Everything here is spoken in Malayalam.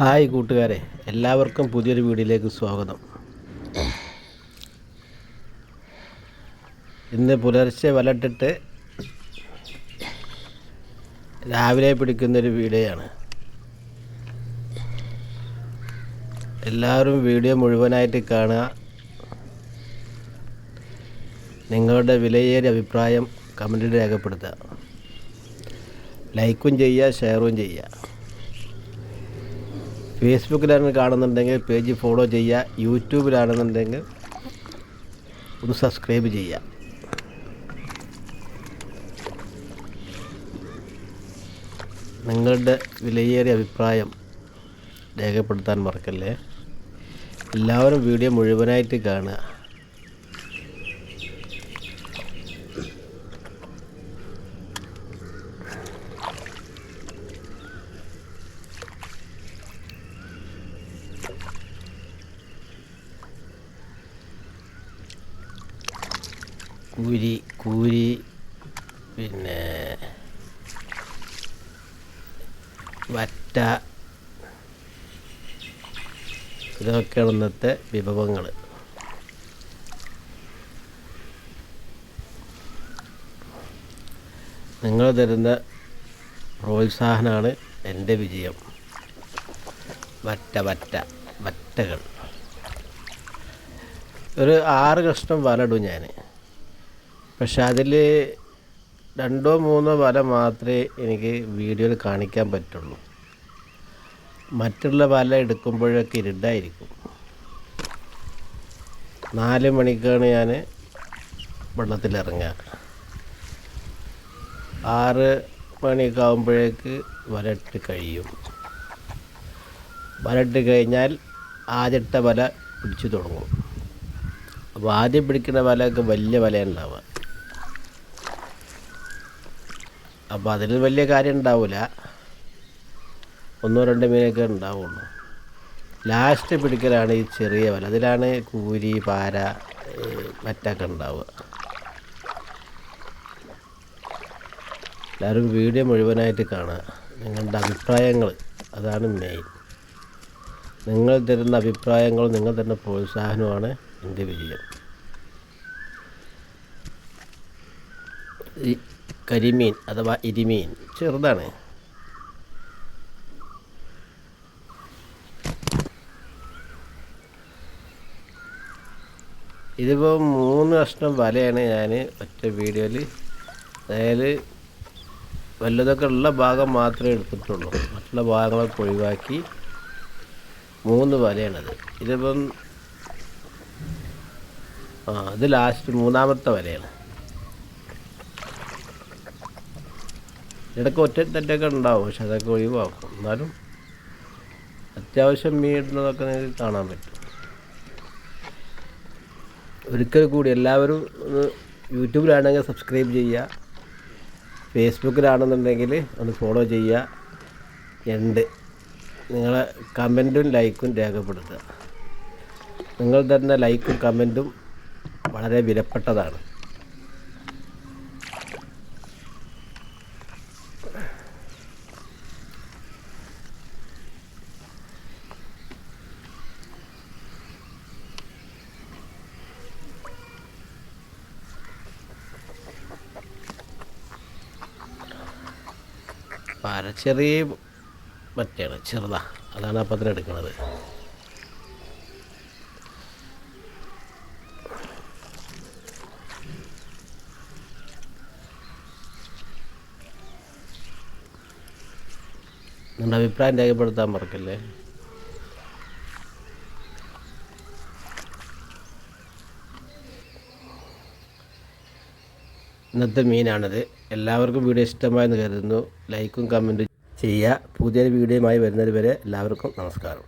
ഹായ് കൂട്ടുകാരെ എല്ലാവർക്കും പുതിയൊരു വീഡിയോയിലേക്ക് സ്വാഗതം. ഇന്ന് പുലർച്ചെ വലട്ടിട്ട് രാവിലെ പിടിക്കുന്നൊരു വീഡിയോയാണ്. എല്ലാവരും വീഡിയോ മുഴുവനായിട്ട് കാണുക. നിങ്ങളുടെ വിലയേറിയ അഭിപ്രായം കമന്റിൽ രേഖപ്പെടുത്തുക. ലൈക്കും ചെയ്യുക ഷെയറും ചെയ്യുക. ഫേസ്ബുക്കിലാണ് കാണുന്നുണ്ടെങ്കിൽ പേജ് ഫോളോ ചെയ്യുക യൂട്യൂബിലാണെന്നുണ്ടെങ്കിൽ ഒന്ന് സബ്സ്ക്രൈബ് ചെയ്യുക. നിങ്ങളുടെ വിലയേറിയ അഭിപ്രായം രേഖപ്പെടുത്താൻ മറക്കല്ലേ? എല്ലാവരും വീഡിയോ മുഴുവനായിട്ട് കാണുക. കൂരി കൂരി പിന്നെ വറ്റ ഇതൊക്കെയാണ് ഇന്നത്തെ വിഭവങ്ങൾ നിങ്ങൾ തരുന്ന പ്രോത്സാഹനമാണ് എന്റെ വിജയം. വറ്റ വറ്റ വറ്റകൾ. ഒരു ആറ് കഷ്ണം വലടും ഞാൻ പക്ഷെ അതിൽ രണ്ടോ മൂന്നോ വല മാത്രമേ എനിക്ക് വീഡിയോയിൽ കാണിക്കാൻ പറ്റുള്ളൂ. മറ്റുള്ള വല എടുക്കുമ്പോഴൊക്കെ ഇരുട്ടായിരിക്കും. നാല് മണിക്കാണ് ഞാൻ വെള്ളത്തിലിറങ്ങുക ആറ് മണിയൊക്കെ ആകുമ്പോഴേക്ക് വലട്ട് കഴിയും. വലട്ട് കഴിഞ്ഞാൽ ആദ്യത്തെ വല പിടിച്ചു തുടങ്ങും. അപ്പോൾ ആദ്യം പിടിക്കുന്ന വലയൊക്കെ വലിയ വല ഉണ്ടാവുക അപ്പോൾ അതിൽ വലിയ കാര്യം ഉണ്ടാവില്ല ഒന്നോ രണ്ടോ മീനൊക്കെ ഉണ്ടാവുള്ളൂ. ലാസ്റ്റ് പിടിക്കലാണ് ഈ ചെറിയ വല. അതിലാണ് കൂരി പാര മറ്റൊക്കെ ഉണ്ടാവുക. എല്ലാവരും വീഡിയോ മുഴുവനായിട്ട് കാണുക. നിങ്ങളുടെ അഭിപ്രായങ്ങൾ അതാണ് മെയിൻ നിങ്ങൾ തരുന്ന അഭിപ്രായങ്ങളും നിങ്ങൾ തരുന്ന പ്രോത്സാഹനമാണ് എന്റെ വിജയം. കരിമീൻ അഥവാ ഇരിമീൻ ചെറുതാണ്. ഇതിപ്പോൾ മൂന്ന് കഷ്ണം വലയാണ് ഞാൻ ഒറ്റ വീഡിയോയിൽ. അതായത് വല്ലതൊക്കെ ഉള്ള ഭാഗം മാത്രമേ എടുത്തിട്ടുള്ളൂ. മറ്റുള്ള ഭാഗങ്ങളൊക്കെ ഒഴിവാക്കി മൂന്ന് വലയാണത്. ഇതിപ്പം ആ ഇത് ലാസ്റ്റ് മൂന്നാമത്തെ വലയാണ്. ഇടയ്ക്ക് ഒറ്റ തെറ്റൊക്കെ ഉണ്ടാവും പക്ഷെ അതൊക്കെ ഒഴിവാക്കും. എന്നാലും അത്യാവശ്യം മീൻ ഇടുന്നതൊക്കെ നിങ്ങൾക്ക് കാണാൻ പറ്റും. ഒരിക്കൽ കൂടി എല്ലാവരും ഒന്ന് യൂട്യൂബിലാണെങ്കിൽ സബ്സ്ക്രൈബ് ചെയ്യുക. ഫേസ്ബുക്കിലാണെന്നുണ്ടെങ്കിൽ ഒന്ന് ഫോളോ ചെയ്യുക. ഉണ്ട് നിങ്ങളെ കമന്റും ലൈക്കും രേഖപ്പെടുത്തുക. നിങ്ങൾ തരുന്ന ലൈക്കും കമന്റും വളരെ വിലപ്പെട്ടതാണ്. പാര ചെറിയ മറ്റേണ് ചെറുതാ. അതാണ് അപ്പത്തിന് എടുക്കുന്നത് നിങ്ങളുടെ അഭിപ്രായം രേഖപ്പെടുത്താൻ മറക്കല്ലേ? ഇന്നത്തെ മീനാണത്. എല്ലാവർക്കും വീഡിയോ ഇഷ്ടമായെന്ന് കരുതുന്നു. ലൈക്കും കമന്റും ചെയ്യുക. പുതിയൊരു വീഡിയോയുമായി വരുന്നത് വരെ എല്ലാവർക്കും നമസ്കാരം.